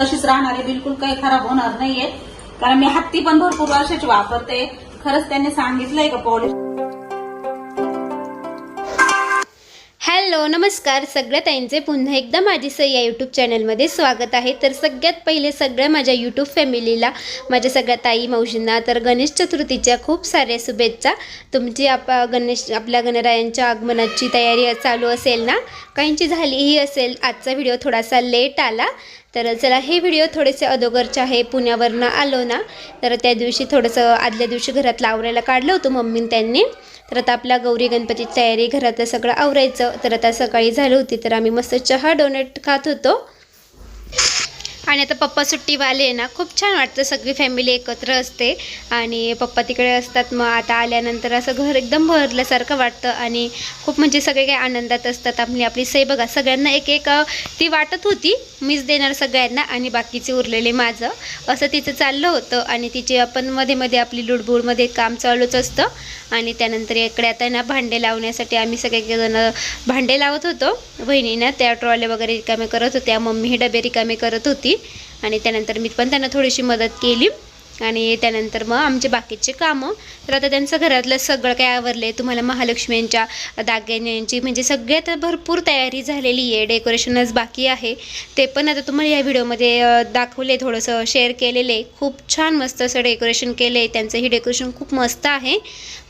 तशीच राहणार आहे बिलकुल काही खराब होणार नाहीये. कारण मी हत्ती पण भरपूर वर्षाची वापरते. खरंच त्यांनी सांगितलंय का पॉलिश हॅलो नमस्कार. सगळ्या ताईंचे पुन्हा एकदा माझी सई या यूट्यूब चॅनलमध्ये स्वागत आहे. तर सगळ्यात पहिले सगळ्या माझ्या यूट्यूब फॅमिलीला माझ्या सगळ्या ताई मावशींना तर गणेश चतुर्थीच्या खूप साऱ्या शुभेच्छा. तुमची आप गणेश आपल्या गणरायांच्या आगमनाची तयारी चालू असेल ना? काहींची झालीही असेल. आजचा व्हिडिओ थोडासा लेट आला. तर चला हे व्हिडिओ थोडेसे अगोदरचे आहे. पुण्यावरनं आलो ना तर त्या दिवशी थोडंसं आदल्या दिवशी घरात लावरायला काढलं होतं मम्मीन त्यांनी. तर आता आपल्या गौरी गणपतीची तयारी घरातलं सगळं आवरायचं. तर आता सकाळी झाली होती तर आम्ही मस्त चहा डोनेट खात होतो. आणि आता पप्पा सुट्टीवाले आहे ना खूप छान वाटतं सगळी फॅमिली एकत्र असते. आणि पप्पा तिकडे असतात मग आता आल्यानंतर असं घर एकदम भरल्यासारखं वाटतं. आणि खूप म्हणजे सगळे काही आनंदात असतात. आपली आपली सई बघा सगळ्यांना एक एक ती वाटत होती मीच देणार सगळ्यांना आणि बाकीचे उरलेले माझं. असं तिचं चाललं होतं आणि तिचे आपण मध्ये मध्ये आपली लुडबुडमध्ये काम चालूच असतं. आणि त्यानंतर इकडे आता ना भांडे लावण्यासाठी आम्ही सगळेजण भांडे लावत होतो. बहिणीनं त्या ट्रॉले वगैरे रिकामे करत होत्या मम्मी हे डबे रिकामे करत होती. आणि त्यानंतर मी पण त्यांना थोडीशी मदत केली. आणि त्यानंतर मग आमचे बाकीचे कामं. तर आता त्यांचं घरातलं सगळं काय आवरलं आहे तुम्हाला महालक्ष्मींच्या दागिन्यांची म्हणजे सगळ्यात भरपूर तयारी झालेली आहे डेकोरेशनच बाकी आहे. ते पण आता तुम्हाला या व्हिडिओमध्ये दाखवले थोडंसं शेअर केलेले खूप छान मस्त असं डेकोरेशन केलं आहे त्यांचं ही डेकोरेशन खूप मस्त आहे.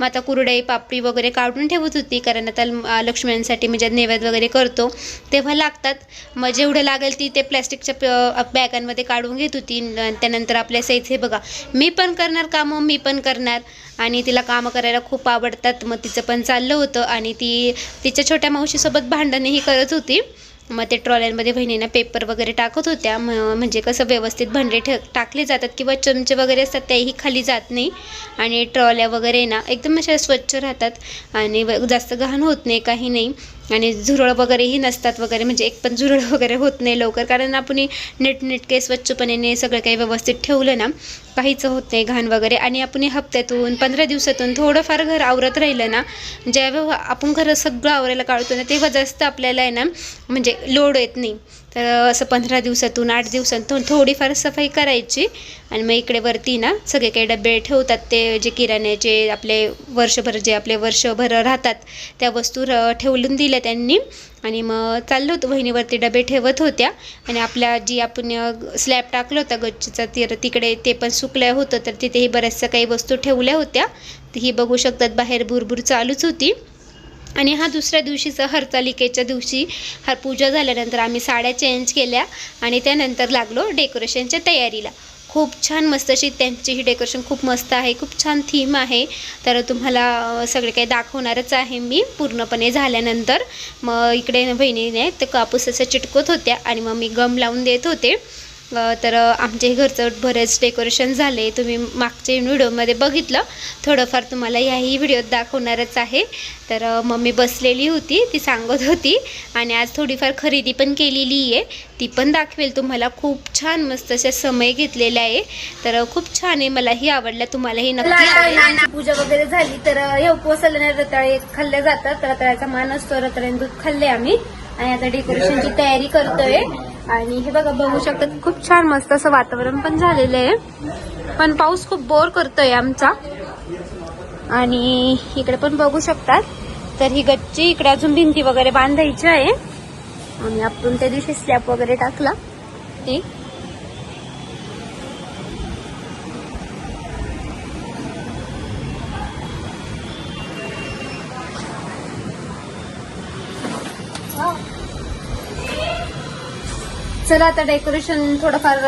मग आता कुरडई पापडी वगैरे काढून ठेवत होती कारण आता लक्ष्म्यांसाठी म्हणजे नैवेद्य वगैरे करतो. तेव्हा लागतात. मग जेवढं लागेल ती ते प्लॅस्टिकच्या बॅगांमध्ये काढून घेत होती. न- त्यानंतर आपल्या सहित हे बघा मी पण करणार कामं मी पण करणार. आणि तिला कामं करायला खूप आवडतात. मग तिचं पण चाललं होतं आणि ती तिच्या छोट्या मावशीसोबत भांडणही करत होती. मग ते ट्रॉल्यांमध्ये बहिणीनं पेपर वगैरे टाकत होत्या. म- म्हणजे कसं व्यवस्थित भांडे ठ टाकले जातात किंवा चमचे वगैरे असतात तेही खाली जात नाही. आणि ट्रॉल्या वगैरे ना एकदम अशा स्वच्छ राहतात. आणि जास्त घाण होत नाही काही नाही. आणि झुरळ वगैरेही नसतात वगैरे म्हणजे एक पण झुरळ वगैरे होत नाही लवकर. कारण आपण नीटनेटके स्वच्छपणे सगळं काही व्यवस्थित ठेवलं ना काहीच होत नाही घाण वगैरे. आणि आपण हप्त्यातून पंधरा दिवसातून थोडंफार घर आवरत राहिलं ना ज्यावेळेस आपण घर सगळं आवरायला काढतो ना तेव्हा जास्त आपल्याला आहे ना म्हणजे लोड येत नाही. तर असं पंधरा दिवसातून आठ दिवसातून थोडीफार सफाई करायची आणि मग इकडे वरती ना सगळे काही डबे ठेवतात ते जे किराण्याचे आपले वर्षभर जे आपले वर्षभर राहतात त्या वस्तू र दिल्या दिल्या त्यांनी. आणि मग चाललो होतो वहिनीवरती डबे ठेवत होत्या. आणि आपल्या जी आपण स्लॅब टाकलं होतं गच्चीचा ती तिकडे ते पण सुकलं होतं. तर तिथेही बऱ्याचशा काही वस्तू ठेवल्या होत्या. ही बघू शकतात बाहेर भुरभूर चालूच होती. आणि हा दुसऱ्या दिवशीचा हरतालिकेच्या दिवशी हर पूजा झाल्यानंतर आम्ही साड्या चेंज केल्या. आणि त्यानंतर लागलो डेकोरेशनच्या तयारीला. खूप छान मस्त अशी त्यांची ही डेकोरेशन खूप मस्त आहे खूप छान थीम आहे. तर तुम्हाला सगळे काही दाखवणारच आहे मी पूर्णपणे झाल्यानंतर. मग इकडे बहिणीने तर कापूस असं चिटकत होत्या आणि मग मी गम लावून देत होते. तर आमच्या घरचं बरेच डेकोरेशन झाले. तुम्ही मागच्या व्हिडिओमध्ये बघितलं. थोडंफार तुम्हाला याही व्हिडिओत दाखवणारच आहे. तर मम्मी बसलेली होती ती सांगत होती. आणि आज थोडीफार खरेदी पण केलेली आहे. ती पण दाखवेल तुम्हाला. खूप छान मस्त अशा समय घेतलेला आहे. तर खूप छान आहे. मलाही आवडला तुम्हालाही नक्की. पूजा वगैरे झाली तर हे उपवासाला नाही रताळे खाल्ले जातात. रताळ्याचा मान असतो. रताळ्याने दूध खाल्ले आम्ही. आणि आता डेकोरेशनची तयारी करतोय. आणि हे बघा बघू शकतात खूप छान मस्त असं वातावरण पण झालेलं आहे. पण पाऊस खूप बोर करतोय आमचा. आणि इकडे पण बघू शकतात. तर ही गच्ची इकडे अजून भिंती वगैरे बांधायची आहे. आणि आपण त्या दिवशी स्लॅब वगैरे टाकला. ते. चला आता डेकोरेशन थोडंफार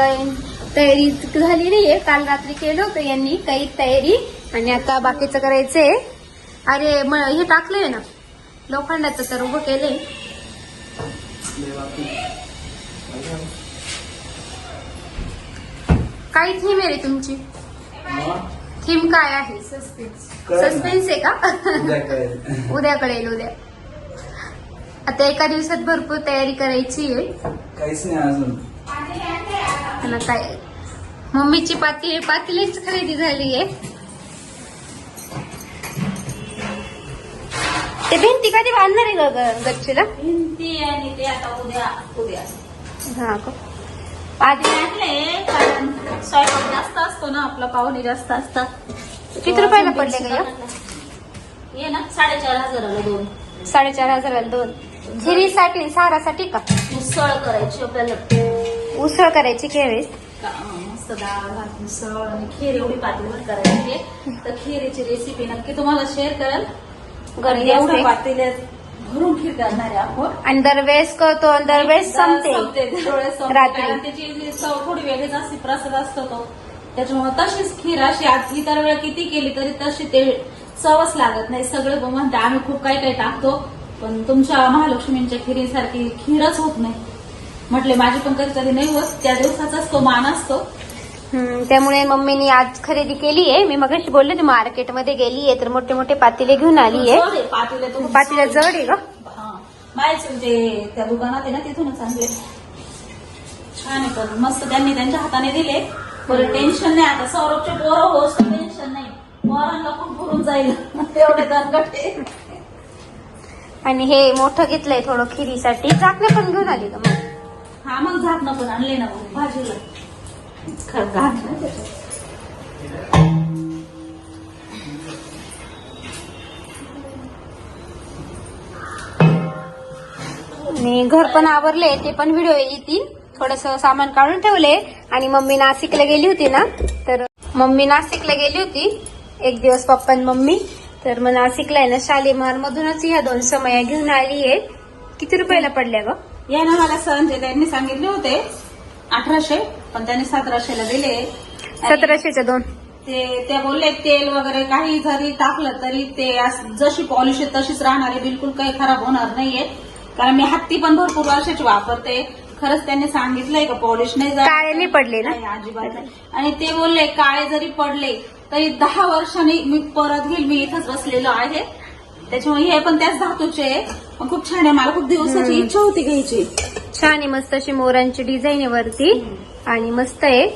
तयारी झालेली आहे काल रात्री केलं होतं यांनी काही तयारी. आणि आता बाकीचं करायचंय. अरे म हे टाकलंय ना. लोखंडाचं तर उभं केलंय. काय थीम आहे रे तुमची? थीम काय आहे? सस्पेन्स. आहे का? उद्या कळेल उद्या. आता एका दिवसात भरपूर तयारी करायची आहे. काहीच नाही अजून काय मम्मीची पाती पातीलीच खरेदी झाली आहे. ते भिंती कधी बांधणार आहे ग ग- गच्चीला? भिंती आणि ते आता उद्या उद्या. हा का? आधी आणले कारण स्वयंपाक जास्त असतो ना आपला पाहुणे जास्त असतात. किती रुपयाला पडले का या? ये ना साडेचार हजाराला दोन. साडेचार हजाराला दोन. खिरीसाठी सारासाठी का? उसळ करायची आपल्याला. उसळ करायची केवेळेस का- मस्त डाळ भात मिसळ आणि खीर एवढी पातळीवर करायची. आहे. तर खीरेची रेसिपी नक्की तुम्हाला शेअर करेल. गर्दी आणि एवढं असते. पातेल्यात भरून खीर करणार आहे आपण. आणि दरवेळेस करतो आणि दरवेळेस संपते. दरवेळेस. रात्री. त्याची चव थोडी वेगळीच असते प्रसाद असतो तो. त्याच्यामुळे तशीच खीर अशी आज इतर वेळा किती केली तरी तशी ते चवच लागत नाही. सगळे म्हणते आम्ही खूप काही काही टाकतो. पण तुमच्या महालक्ष्मींच्या खिरीसारखी खीरच होत नाही. म्हटले माझी पण कधी कधी नाही होत. त्या दिवसाचाच तो मान असतो. हम्म, त्यामुळे मम्मीनी आज खरेदी केली आहे मी मगाशी बोलले होते मार्केटमध्ये गेली आहे तर मोठे मोठे पातेले घेऊन आली आहे पातेलं तो पातेला जड आहे ग हा. मायच ते त्या दुकानात आहे ना तिथूनच आणले. छान आहे पण मस्त त्यांनी त्यांच्या हाताने दिले. बरं टेन्शन नाही आता. सौरभचे पोरं होस टेन्शन नाही. पोरांना खूप भरून जाईल. एवढे दणकट. आणि हे मोठं घेतलंय थोडं खिरीसाठी. झाकणं पण घेऊन आली का मग? हा मग झाकणं पण आणले ना मग. भाजीला. खरं घाट ना त्याच्यात आणि घर पण आवरले ते पण व्हिडिओ येतील. थोडस सामान काढून ठेवले. आणि मम्मी नाशिकला गेली होती ना? तर मम्मी नाशिकला गेली होती. एक दिवस पप्पा आणि मम्मी. तर मग नाशिकला आहे ना शालीमार मधूनच ह्या दोन समया घेऊन आली आहे. किती रुपयाला पडल्या ग? या ना मला संजय त्यांनी सांगितले होते. अठराशे पण त्यांनी सतराशेला दिले. सतराशेच्या दोन. ते त्या बोलले तेल वगैरे काही जरी टाकलं तरी ते जशी पॉलिश आहे तशीच राहणार आहे. बिलकुल काही खराब होणार नाहीये. कारण मी हत्ती पण भरपूर वर्षाची वापरते. खरंच त्यांनी सांगितलंय का पॉलिश नाही. काळे नाही पडले ना? नाही, अजिबात. आणि ते बोलले काळे जरी पडले तरी दहा वर्षांनी मी परत घेईल मी इथंच बसलेलो आहे. त्याच्यामुळे हे पण त्याच धातूचे आहे. खूप छान आहे. मला खूप दिवसाची इच्छा होती घ्यायची. छान आहे मस्त अशी मोरांची डिझाईन आहे वरती. आणि मस्त आहे.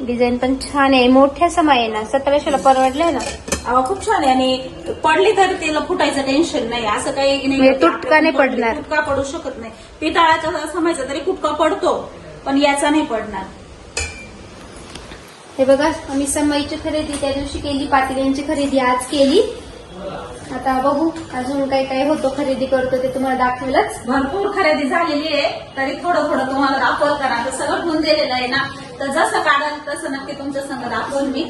डिझाईन पण छान आहे. मोठ्या समय आहे ना. सतराशेला परवडले ना? अहो, खूप छान आहे. आणि पडली तर तिला फुटायचं टेन्शन नाही. असं काही नाही म्हणजे तुटका नाही पडणार. तुटका पडू शकत नाही. पितळाचा समायचा तरी कुटका पडतो. पण याचा नाही पडणार. हे बघा आम्ही समईची खरेदी त्या दिवशी केली पातेल्यांची खरेदी आज केली. आता बघू अजून काय काय होतो खरेदी करतो ते तुम्हाला दाखवेलच. भरपूर खरेदी झालेली आहे. तरी थोडं थोडं तुम्हाला दाखवत करा. सगळं होऊन दिलेलं आहे ना. तर जसं काढाल तसं नक्की तुमच्या संग दाखवल मी.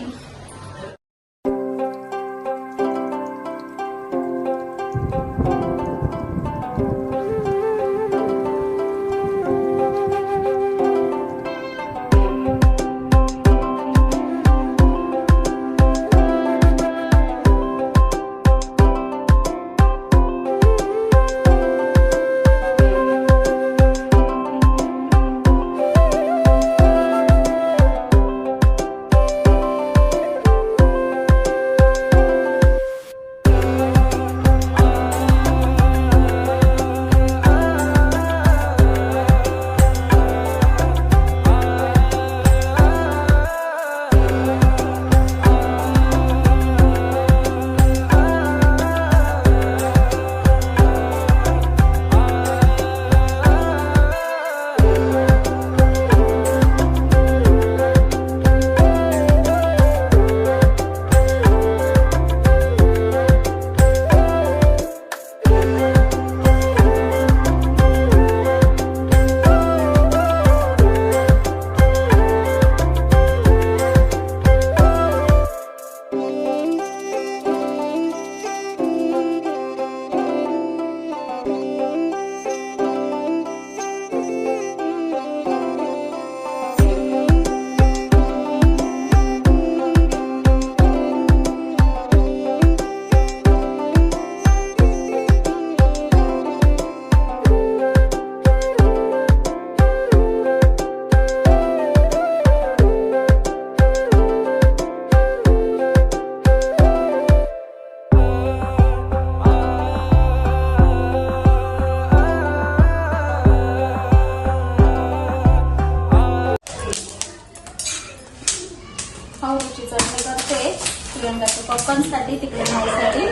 प्रियंकाच्या पॉपकॉर्नसाठी तिकडे न्यायसाठी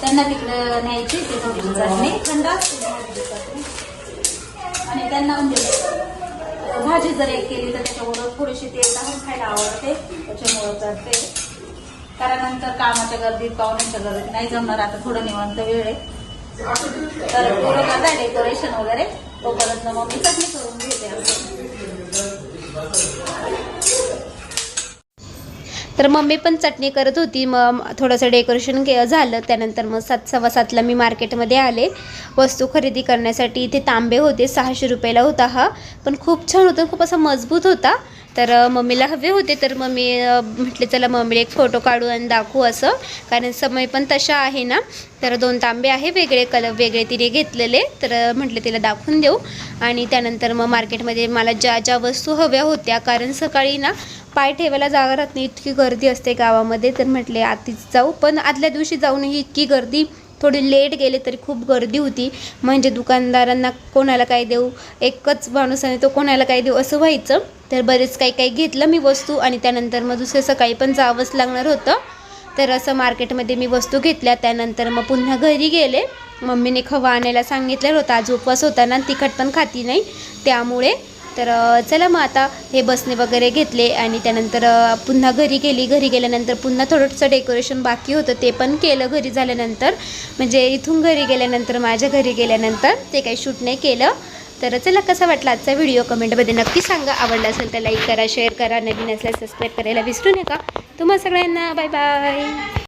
त्यांना तिकडे न्यायची ती भाऊची चटणी थंड असते चटणी आणि त्यांना म्हणजे भाजी जर एक केली तर त्याच्याबरोबर थोडीशी तेल टाकून खायला आवडते. त्याच्यामुळं करते. कारण नंतर कामाच्या गर्दीत पाहुण्यांच्या गर्दीत नाही जमणार. आता थोडं निवांत वेळ आहे. तर पूर्ण करताय डेकोरेशन वगैरे? तोपर्यंत मग मी चटणी करून घेते. आमची. तर मम्मी पण चटणी करत होती. मग थोडंसं डेकोरेशन के झालं. त्यानंतर मग सात सव्वा सातला मी मार्केटमध्ये आले. वस्तू खरेदी करण्यासाठी इथे तांबे होते. सहाशे रुपयाला होता हा. पण खूप छान होता. खूप असा मजबूत होता. तर मम्मीला हवे होते तर मम्मी म्हटले चला मम्मीला एक फोटो काढू आणि दाखवू असं. कारण समय पण तशा आहे ना. तर दोन तांबे आहे वेगळे कलर वेगळे तिने घेतलेले. तर म्हटले तिला दाखवून देऊ. आणि त्यानंतर मग मार्केटमध्ये मला ज्या ज्या वस्तू हव्या होत्या कारण सकाळी ना पाय ठेवायला जागा राहत नाही इतकी गर्दी असते गावामध्ये. तर म्हटले आधीच जाऊ. पण आदल्या दिवशी जाऊनही इतकी गर्दी थोडी लेट गेले तरी खूप गर्दी होती. म्हणजे दुकानदारांना कोणाला काय देऊ? एकच माणूस आणि तो कोणाला काय देऊ असं व्हायचं. तर बरेच काही काही घेतलं मी वस्तू आणि त्यानंतर मग दुसऱ्या सकाळी पण जावंच लागणार होतं. तर असं मार्केटमध्ये मी वस्तू घेतल्या. त्यानंतर मग पुन्हा घरी गेले. मम्मीने खवा आणायला सांगितलेलं होतं. आज उपवास होता ना तिखट पण खाती नाही. त्यामुळे तर चला मग आता हे बसणे वगैरे घेतले आणि त्यानंतर पुन्हा घरी गेली. घरी गेल्यानंतर पुन्हा थोडंसं डेकोरेशन बाकी होतं. ते पण केलं घरी झाल्यानंतर. म्हणजे इथून घरी गेल्यानंतर माझ्या घरी गेल्यानंतर ते काही शूट नाही केलं. तर चला कसा वाटला आजचा व्हिडिओ? कमेंटमध्ये नक्की सांगा. आवडला असेल तर लाईक करा शेअर करा. नवीन असल्यास सबस्क्राईब करायला विसरू नका. तुम्हा सगळ्यांना बाय बाय.